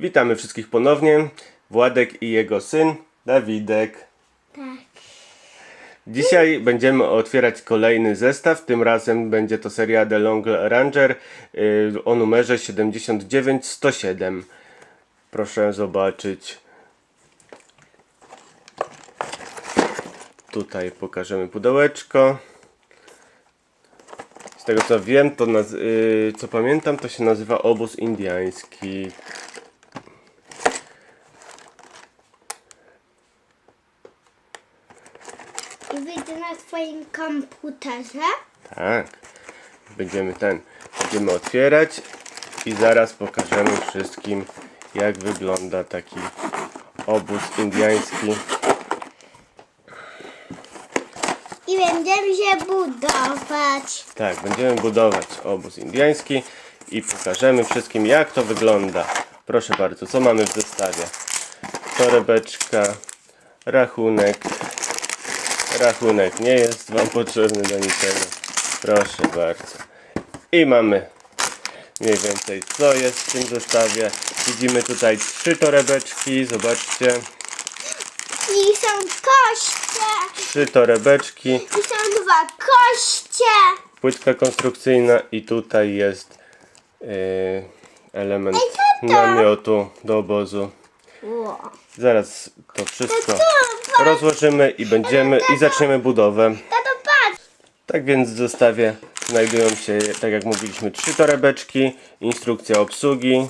Witamy wszystkich ponownie. Władek i jego syn Dawidek. Tak. Dzisiaj będziemy otwierać kolejny zestaw. Tym razem będzie to seria The Long Ranger yy, o numerze 79107. Proszę zobaczyć. Tutaj pokażemy pudełeczko. Z tego co wiem, to yy, co pamiętam, to się nazywa obóz indiański. I wyjdę na twoim komputerze. Tak. Będziemy ten, będziemy otwierać i zaraz pokażemy wszystkim jak wygląda taki obóz indiański. I będziemy się budować. Tak, będziemy budować obóz indiański i pokażemy wszystkim jak to wygląda. Proszę bardzo, co mamy w zestawie? Torebeczka, rachunek. Rachunek nie jest Wam potrzebny do niczego. Proszę bardzo. I mamy mniej więcej co jest w tym zestawie. Widzimy tutaj trzy torebeczki, zobaczcie. I są koście. Trzy torebeczki, I są dwa koście. płytka konstrukcyjna i tutaj jest yy, element Ej, namiotu do obozu. Zaraz to wszystko Tato, rozłożymy i będziemy i zaczniemy budowę. Tak więc w zestawie znajdują się, tak jak mówiliśmy, trzy torebeczki, instrukcja obsługi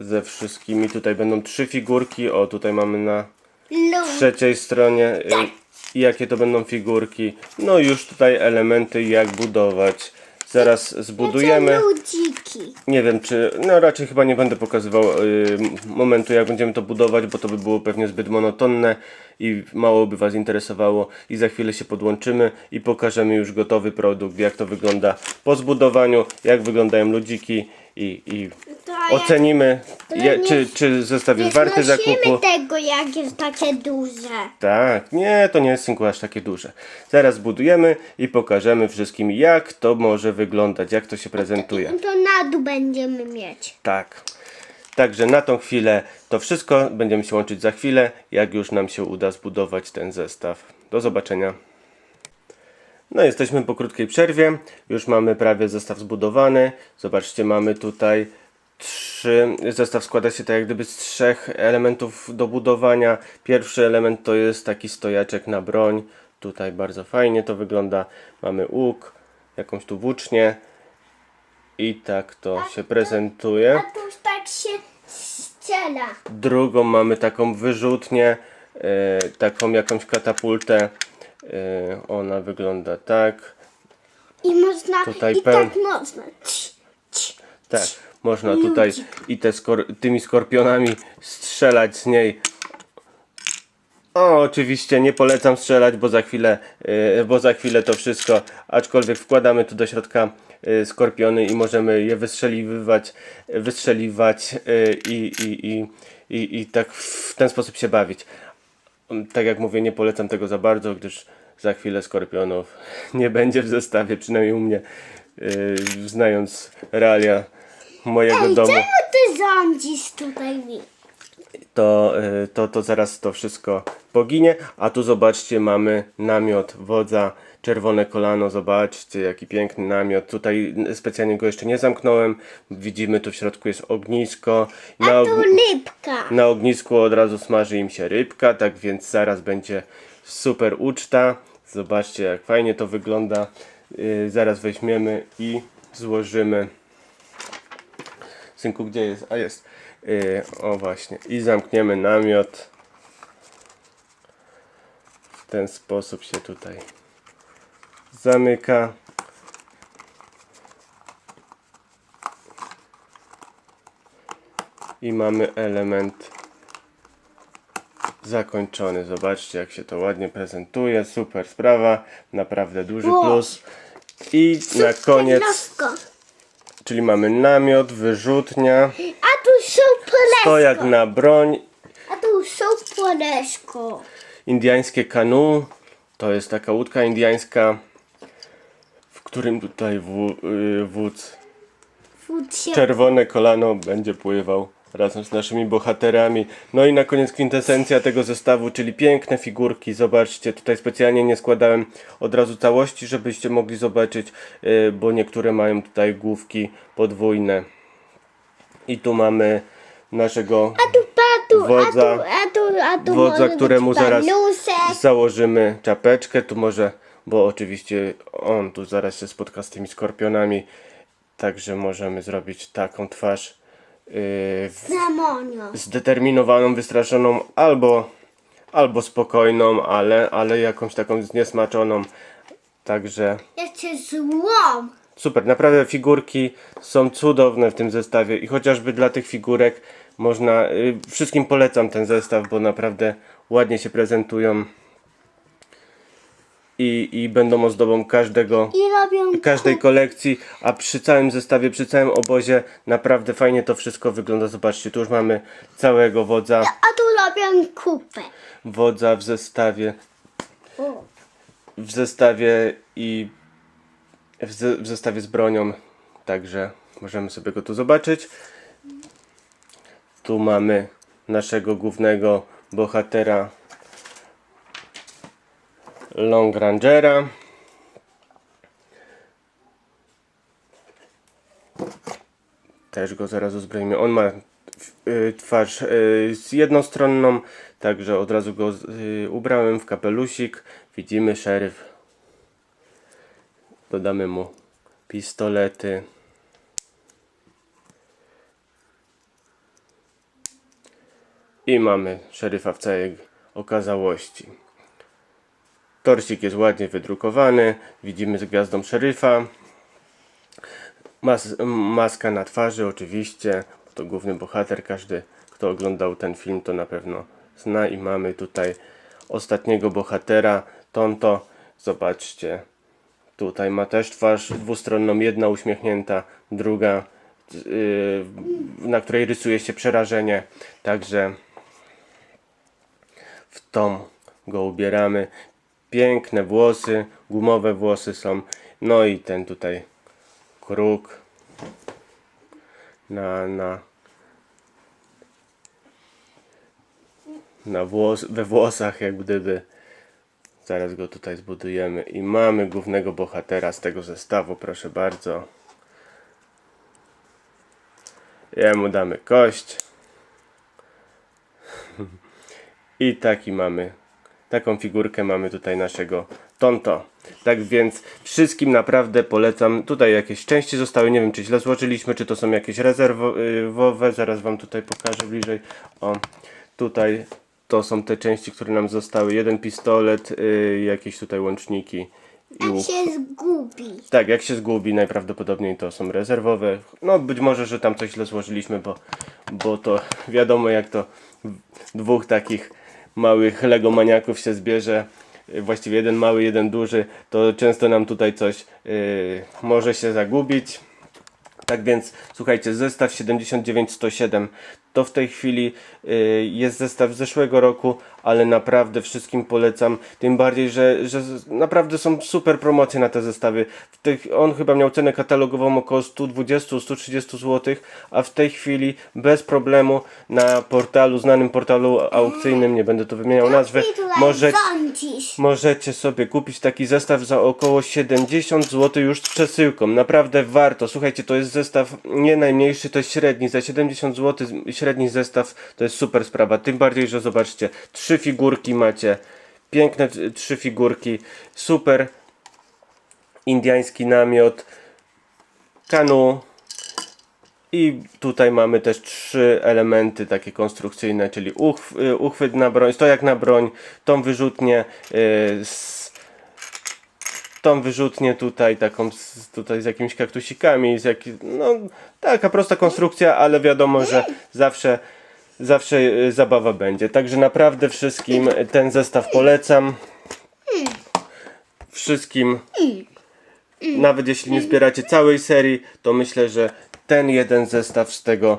ze wszystkimi. Tutaj będą trzy figurki. O, tutaj mamy na Lub. trzeciej stronie y, jakie to będą figurki. No już tutaj elementy jak budować. Zaraz zbudujemy. ludziki. Nie wiem czy, no raczej chyba nie będę pokazywał y, momentu jak będziemy to budować, bo to by było pewnie zbyt monotonne i mało by Was interesowało i za chwilę się podłączymy i pokażemy już gotowy produkt, jak to wygląda po zbudowaniu, jak wyglądają ludziki i, i To jak- ocenimy je, nie- czy, czy zestaw jest warty znosimy zakupu. tego, jak jest takie duże. Tak, nie, to nie jest synku aż takie duże. Zaraz budujemy i pokażemy wszystkim jak to może wyglądać, jak to się prezentuje. To na dół będziemy mieć. Tak. Także na tą chwilę to wszystko. Będziemy się łączyć za chwilę, jak już nam się uda zbudować ten zestaw. Do zobaczenia. No, jesteśmy po krótkiej przerwie. Już mamy prawie zestaw zbudowany. Zobaczcie, mamy tutaj trzy. Zestaw składa się tak jak gdyby z trzech elementów do budowania. Pierwszy element to jest taki stojaczek na broń. Tutaj bardzo fajnie to wygląda. Mamy łuk, jakąś tu włócznię. I tak to się prezentuje. A tu tak się strzela. Drugą mamy taką wyrzutnię, e, taką jakąś katapultę. E, ona wygląda tak. I można, Tutaj i pełn- tak można. Ci, ci. Tak, można tutaj i te skor- tymi skorpionami strzelać z niej. O, oczywiście nie polecam strzelać, bo za chwilę, e, bo za chwilę to wszystko, aczkolwiek wkładamy tu do środka e, skorpiony i możemy je wystrzeliwać, wystrzeliwać i, i, i, i, i tak w ten sposób się bawić. Tak jak mówię, nie polecam tego za bardzo, gdyż za chwilę skorpionów nie będzie w zestawie, przynajmniej u mnie, yy, znając realia mojego Ej, domu, czemu ty rządzisz tutaj mi? to, yy, to, to zaraz to wszystko poginie. A tu zobaczcie, mamy namiot wodza, czerwone kolano, zobaczcie jaki piękny namiot. Tutaj specjalnie go jeszcze nie zamknąłem. Widzimy, tu w środku jest ognisko. Na, A tu lipka. na ognisku od razu smaży im się rybka, tak więc zaraz będzie super uczta. Zobaczcie jak fajnie to wygląda. Yy, zaraz weźmiemy i złożymy. Synku, gdzie jest? A jest. Yy, o właśnie. I zamkniemy namiot. W ten sposób się tutaj zamyka. I mamy element zakończony. Zobaczcie, jak się to ładnie prezentuje. Super sprawa. Naprawdę duży Wow. plus. I na koniec. Czyli mamy namiot, wyrzutnia, A tu są stojak na broń, A tu są polesko. indiańskie kanu. To jest taka łódka indiańska, w którym tutaj wó- y, wódz czerwone kolano będzie pływał razem z naszymi bohaterami. No i na koniec kwintesencja tego zestawu, czyli piękne figurki. Zobaczcie, tutaj specjalnie nie składałem od razu całości, żebyście mogli zobaczyć, yy, bo niektóre mają tutaj główki podwójne. I tu mamy naszego Wodza. wodza, któremu zaraz założymy czapeczkę. Tu może, bo oczywiście on tu zaraz się spotka z tymi skorpionami, także możemy zrobić taką twarz w- Zamonio. zdeterminowaną, wystraszoną albo, albo spokojną, ale, ale jakąś taką zniesmaczoną. Także Jeszcze złom. super, naprawdę figurki są cudowne w tym zestawie i chociażby dla tych figurek można, y, wszystkim polecam ten zestaw, bo naprawdę ładnie się prezentują i, i będą ozdobą każdego I robią każdej kolekcji, a przy całym zestawie, przy całym obozie naprawdę fajnie to wszystko wygląda. Zobaczcie, tu już mamy całego wodza, A tu robią kupę. wodza w zestawie, O. w zestawie i w, ze, w zestawie z bronią, także możemy sobie go tu zobaczyć. Tu mamy naszego głównego bohatera Long Rangera. Też go zaraz uzbroimy. On ma y, twarz y, z jednostronną, także od razu go y, ubrałem w kapelusik. Widzimy szeryf. Dodamy mu pistolety. I mamy szeryfa w całej okazałości. Torsik jest ładnie wydrukowany. Widzimy z gwiazdą szeryfa. Mas maska na twarzy oczywiście. To główny bohater. Każdy, kto oglądał ten film, to na pewno zna. I mamy tutaj ostatniego bohatera. Tonto. Zobaczcie. Tutaj ma też twarz dwustronną. Jedna uśmiechnięta, druga, yy, na której rysuje się przerażenie. Także w tą go ubieramy. Piękne włosy, gumowe włosy są. No i ten tutaj kruk na, na, na włos, we włosach jak gdyby. Zaraz go tutaj zbudujemy i mamy głównego bohatera z tego zestawu, proszę bardzo. Jemu damy kość. I taki mamy, taką figurkę mamy tutaj naszego Tonto. Tak więc wszystkim naprawdę polecam. Tutaj jakieś części zostały, nie wiem czy źle złożyliśmy, czy to są jakieś rezerwowe. Zaraz wam tutaj pokażę bliżej. O, tutaj to są te części, które nam zostały. Jeden pistolet, y, jakieś tutaj łączniki. I Jak łuk. się zgubi. Tak, jak się zgubi, najprawdopodobniej to są rezerwowe. No być może, że tam coś źle złożyliśmy, bo, bo to wiadomo jak to dwóch takich małych legomaniaków się zbierze. y, Właściwie jeden mały, jeden duży, to często nam tutaj coś yy, może się zagubić. Tak więc słuchajcie, zestaw 79107 to w tej chwili y, jest zestaw z zeszłego roku, ale naprawdę wszystkim polecam. Tym bardziej, że, że naprawdę są super promocje na te zestawy. Tych, on chyba miał cenę katalogową około 120-130 zł, a w tej chwili bez problemu na portalu, znanym portalu aukcyjnym, nie będę tu wymieniał nazwy, tutaj możecie. sobie kupić taki zestaw za około 70 zł już z przesyłką. Naprawdę warto. Słuchajcie, to jest zestaw nie najmniejszy, to jest średni. Za 70 zł średni zestaw to jest super sprawa. Tym bardziej, że zobaczcie, trzy figurki macie. Piękne trzy figurki. Super indiański namiot. Kanu. I tutaj mamy też trzy elementy takie konstrukcyjne, czyli uchw, y, uchwyt na broń, stojak na broń, tą wyrzutnię, y, z, tą wyrzutnię tutaj taką z, tutaj z jakimiś kaktusikami, z jaki, no taka prosta konstrukcja, ale wiadomo, że zawsze zawsze y, zabawa będzie. Także naprawdę wszystkim ten zestaw polecam. Wszystkim nawet jeśli nie zbieracie całej serii, to myślę, że ten jeden zestaw z tego,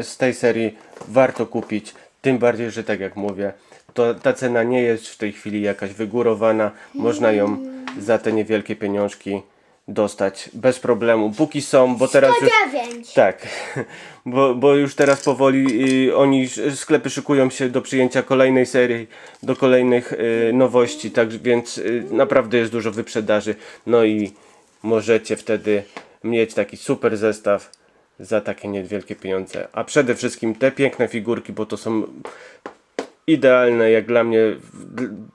y, z tej serii warto kupić. Tym bardziej, że tak jak mówię, to ta cena nie jest w tej chwili jakaś wygórowana. Można ją za te niewielkie pieniążki dostać bez problemu. Póki są, bo teraz już... 109. Tak, bo, bo już teraz powoli y, oni, sklepy szykują się do przyjęcia kolejnej serii, do kolejnych y, nowości, tak więc y, naprawdę jest dużo wyprzedaży. No i możecie wtedy mieć taki super zestaw za takie niewielkie pieniądze. A przede wszystkim te piękne figurki, bo to są idealne jak dla mnie.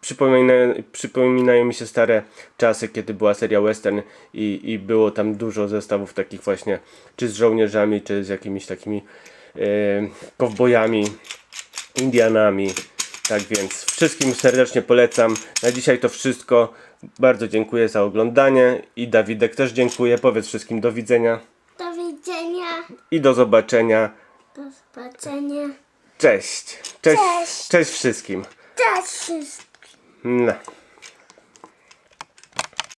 Przypominają, przypominają mi się stare czasy, kiedy była seria western i, i było tam dużo zestawów takich właśnie, czy z żołnierzami, czy z jakimiś takimi e, kowbojami, Indianami. Tak więc wszystkim serdecznie polecam. Na dzisiaj to wszystko. Bardzo dziękuję za oglądanie i Dawidek też dziękuję. Powiedz wszystkim do widzenia Do widzenia. i do zobaczenia. Do zobaczenia. Cześć. Cześć, Cześć. Wszystkim. Cześć wszystkim. No.